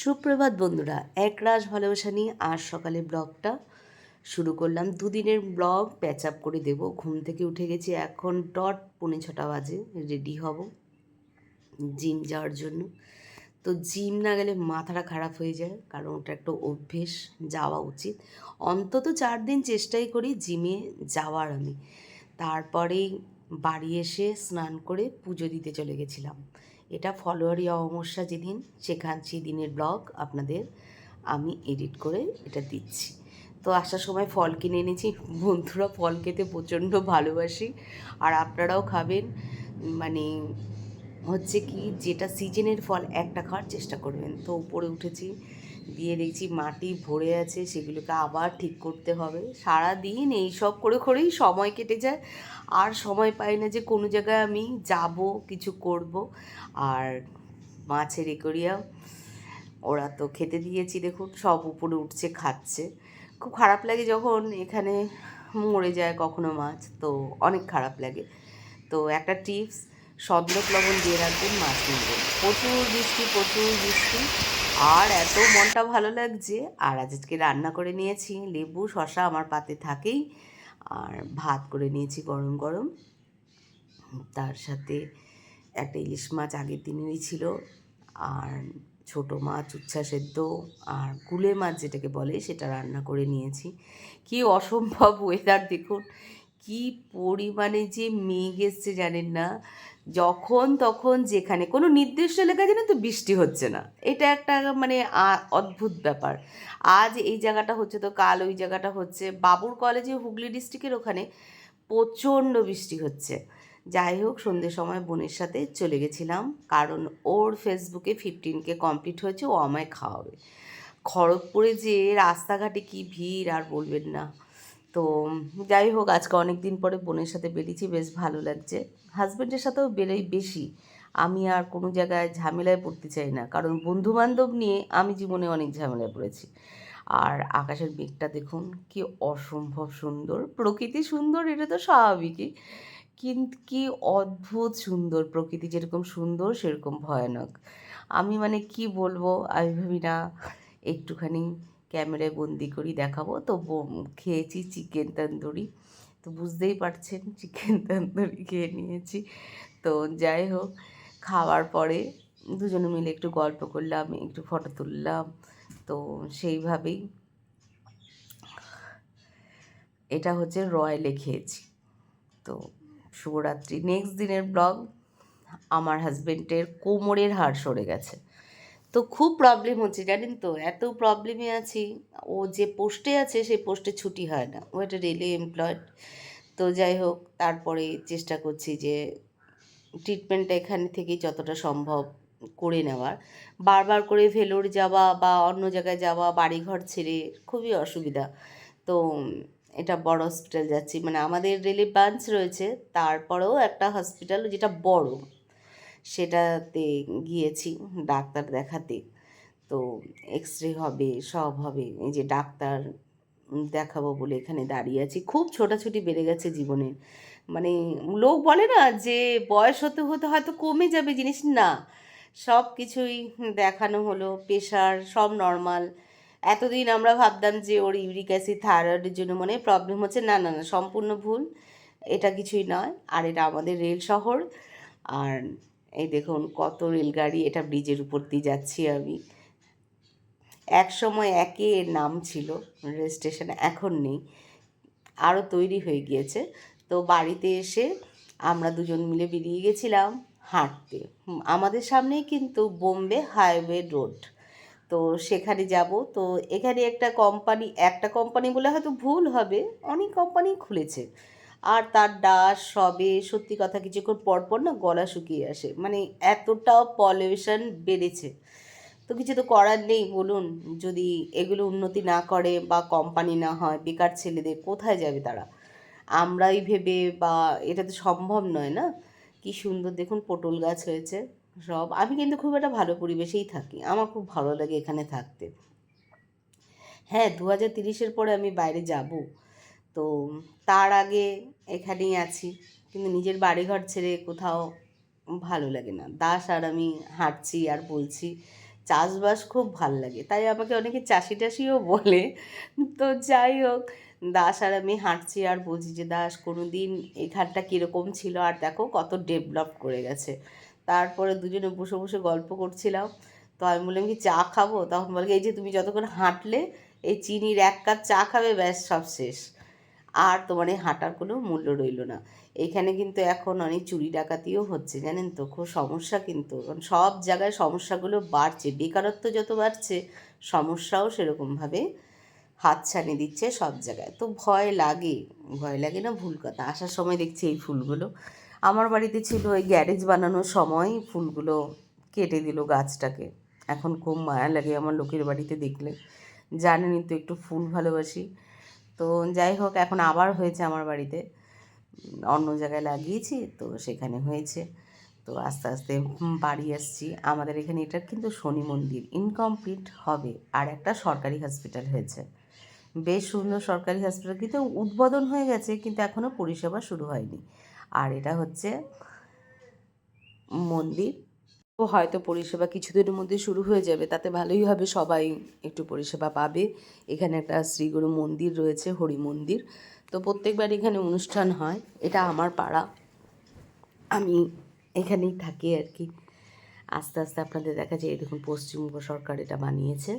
সুপ্রভাত বন্ধুরা, এক রাস ভালোবাসা নিয়ে আজ সকালে ব্লগটা শুরু করলাম। দুদিনের ব্লগ প্যাচ আপ করে দেব। ঘুম থেকে উঠে গেছি, এখন ডট পৌনে ছটা বাজে রেডি হব জিম যাওয়ার জন্য। তো জিম না গেলে মাথাটা খারাপ হয়ে যায়, কারণ ওটা একটা অভ্যেস, যাওয়া উচিত। অন্তত চার দিন চেষ্টাই করি জিমে যাওয়ার আমি। তারপরেই বাড়ি এসে স্নান করে পুজো দিতে চলে গেছিলাম। এটা ফলোয়ারি অমস্যা যেদিন, সেখান দিনের ব্লগ আপনাদের আমি এডিট করে এটা দিচ্ছি। তো আসার সময় ফল কিনে এনেছি, বন্ধুরা ফল খেতে প্রচণ্ড ভালোবাসি। আর আপনারাও খাবেন মানে হচ্ছে কি, যেটা সিজনের ফল একটা খাওয়ার চেষ্টা করবেন। তো উপরে উঠেছি, দিয়ে দেখছি মাটি ভরে আছে, সেগুলোকে আবার ঠিক করতে হবে। সারা দিন এই সব করে করেই সময় কেটে যায়। আর সময় পাই না যে কোনো জায়গায় আমি যাব, কিছু করব। আর মাছের একরিয়া ওরা তো খেতে দিয়েছি, দেখুন, সব উপরে উঠছে, খাচ্ছে। খুব খারাপ লাগে যখন এখানে মরে যায় কখনো মাছ, তো অনেক খারাপ লাগে। তো একটা টিপস সদলক লবণ দিয়ে রাখবেন, মাছ কিনবেন প্রচুর বৃষ্টি প্রচুর বৃষ্টি। আর এত মনটা ভালো লাগছে। আর আজকে রান্না করে নিয়েছি লেবু শশা আমার পাতে থাকেই। আর ভাত করে নিয়েছি গরম গরম। তার সাথে একটা ইলিশ মাছ আগের দিনেরই ছিল। আর ছোট মাছ, উচ্ছা সেদ্ধ। আর কুলে মাছ যেটাকে বলে সেটা রান্না করে নিয়েছি। কি অসম্ভব ওয়েদার দেখুন। কি পরিমাণে যে মেঘ এসছে জানেন না? যখন তখন যেখানে কোনো নির্দিষ্ট এলাকায় জানেন তো বৃষ্টি হচ্ছে না। এটা একটা মানে অদ্ভুত ব্যাপার। আজ এই জায়গাটা হচ্ছে তো, কাল ওই জায়গাটা হচ্ছে। বাবুর কলেজে হুগলি ডিস্ট্রিক্টের ওখানে প্রচণ্ড বৃষ্টি হচ্ছে। যাই হোক, সন্ধ্যের সময় বোনের সাথে চলে গেছিলাম। কারণ ওর ফেসবুকে ফিফটিনকে কমপ্লিট হয়েছে, ও আমায় খাওয়াবে। খড়গপুরে যে রাস্তাঘাটে কি ভিড় আর বলবেন না। তো যাই হোক, আজকে অনেক দিন পরে বোনের সাথে বেরিয়েছি, বেশ ভালো লাগছে। হাজব্যান্ডের সাথেও বেরোই বেশি। আমি আর কোনো জায়গায় ঝামেলায় পড়তে চাই না, কারণ বন্ধু বান্ধব নিয়ে আমি জীবনে অনেক ঝামেলায় পড়েছি। আর আকাশের মেঘটা দেখুন, কি অসম্ভব সুন্দর। প্রকৃতি সুন্দর, এটা তো স্বাভাবিকই। কিন্তু কি অদ্ভুত সুন্দর, প্রকৃতি যেরকম সুন্দর, সেরকম ভয়ানক। আমি মানে কি বলব, আমি ভাবি না, একটুখানি ক্যামেরায় বন্দি করি দেখাবো। তো খেয়েছি চিকেন তন্দুরি। তো বুঝতেই পারছেন চিকেন তন্দুরি খেয়ে নিয়েছি। তো যাই হোক, খাওয়ার পরে দুজনে মিলে একটু গল্প করলাম, একটু ফটো তুললাম। তো সেইভাবেই এটা হচ্ছে রয়্যালে খেয়েছি। তো শুভরাত্রি। নেক্সট দিনের ব্লগ, আমার হাজব্যান্ডের কোমরের হাড় সরে গেছে। তো খুব প্রবলেম হচ্ছে, জানেন তো? এত প্রবলেমে আছি। ও যে পোস্টে আছে, সেই পোস্টে ছুটি হয় না। ও একটা রেলে এমপ্লয়েড তো যাই হোক, তারপরে চেষ্টা করছি যে ট্রিটমেন্টটা এখানে থেকেই যতটা সম্ভব করে নেওয়ার। বারবার করে ভেলোর যাওয়া বা অন্য জায়গায় যাওয়া, বাড়িঘর ছেড়ে খুবই অসুবিধা। তো এটা বড় হসপিটাল যাচ্ছি। মানে আমাদের রেলে ব্রাঞ্চ রয়েছে, তারপরেও একটা হসপিটাল যেটা বড়। সেটাতে গিয়েছি ডাক্তার দেখাতে। তো এক্স রে হবে, সব হবে, এই যে ডাক্তার দেখাবো বলে এখানে দাঁড়িয়ে আছি। খুব ছোটাছুটি বেড়ে গেছে জীবনে। মানে লোক বলে না যে বয়স হতে হতে হয়তো কমে যাবে জিনিস, না। সব কিছুই দেখানো হলো, প্রেশার, সব নর্মাল এতদিন আমরা ভাবতাম যে ওর ইউরিক অ্যাসিড, থাইরয়েডের জন্য মনে প্রবলেম হচ্ছে। না না না, সম্পূর্ণ ভুল। এটা কিছুই নয়। আর এটা আমাদের রেল শহর। আর এই দেখুন, কত রেলগাড়ি এটা ব্রিজের উপর দিয়ে যাচ্ছি আমি। এক সময় একে এর নাম ছিল, রেল স্টেশন এখন নেই। আরও তৈরি হয়ে গিয়েছে। তো বাড়িতে এসে আমরা দুজন মিলে বেরিয়ে গেছিলাম হাঁটতে। আমাদের সামনেই কিন্তু বোম্বে হাইওয়ে রোড। তো সেখানে যাব। তো এখানে একটা কোম্পানি একটা কোম্পানি বলে হয়তো ভুল হবে, অনেক কোম্পানি খুলেছে। আর তার ডাস সবে সত্যি কথা কিছুক্ষণ পর পর না গলা শুকিয়ে আসে। মানে এতটাও পলিউশন বেড়েছে। তো কিছু তো করার নেই, বলুন। যদি এগুলো উন্নতি না করে বা কোম্পানি না হয়, বেকার ছেলেদের, কোথায় যাবে তারা? আমরাই ভেবে বা এটা তো সম্ভব নয় না? কি সুন্দর, দেখুন পটল গাছ হয়েছে, সব। আমি কিন্তু খুব একটা ভালো পরিবেশেই থাকি। আমার খুব ভালো লাগে এখানে থাকতে। হ্যাঁ দু হাজার তিরিশের পরে আমি বাইরে যাব। তো তার আগে এখানেই আছি। কিন্তু নিজের বাড়িঘর ছেড়ে কোথাও ভালো লাগে না। দাস আর আমি হাঁটছি আর বলছি, চাষবাস খুব ভালো লাগে। তাই আমাকে অনেকে চাষি টাসিও বলে। তো যাই হোক, দাস আর আমি হাঁটছি আর বলছি যে, দাস কোনো দিন এখানটা কীরকম ছিল আর দেখো কত ডেভেলপ করে গেছে। তারপরে দুজনে বসে বসে গল্প করছিলাম। তো আমি বললাম, কি চা খাব? তখন বলে, এই যে তুমি যতক্ষণ হাঁটলে, এই চিনির এক কাপ চা খাবে, ব্যাস সব শেষ। আর তোমার এই হাঁটার কোনো মূল্য রইল না। এখানে কিন্তু এখন অনেক চুরি ডাকাতিও হচ্ছে, জানেন তো? খুব সমস্যা কিন্তু। কারণ সব জায়গায় সমস্যাগুলো বাড়ছে, বেকারত্ব যত বাড়ছে, সমস্যাও সেরকমভাবে হাত হাতছানি দিচ্ছে সব জায়গায়। তো ভয় লাগে ভয় লাগে না? ভুল কথা। আসার সময় দেখছি এই ফুলগুলো। আমার বাড়িতে ছিল ওই গ্যারেজ বানানোর সময় ফুলগুলো কেটে দিল গাছটাকে। এখন খুব মায়া লাগে আমার লোকের বাড়িতে দেখলে। জানেনই তো, একটু ফুল ভালোবাসি। তো যাই হোক, এখন আবার হয়েছে আমার বাড়িতে। অন্য জায়গায় লাগিয়েছি, তো সেখানে হয়েছে। তো আস্তে আস্তে বাড়ি আসছি। আমাদের এখানে এটা কিন্তু শনি মন্দির ইনকমপ্লিট হবে। আর একটা সরকারি হসপিটাল হয়েছে। বেশ সুন্দর সরকারি হসপিটাল কিন্তু উদ্বোধন হয়ে গেছে, কিন্তু এখনও পরিষেবা শুরু হয়নি। আর এটা হচ্ছে মন্দির তো হয়তো পরিষেবা কিছুদিনের মধ্যে শুরু হয়ে যাবে, তাতে ভালোই হবে, সবাই একটু পরিষেবা পাবে। এখানে একটা শ্রীগুরু মন্দির রয়েছে, হরি মন্দির। তো প্রত্যেকবার এখানে অনুষ্ঠান হয়, এটা আমার পাড়া। আমি এখানেই থাকি আর কি। আস্তে আস্তে আপনাদের দেখা যায় দেখুন পশ্চিমবঙ্গ সরকার এটা বানিয়েছে।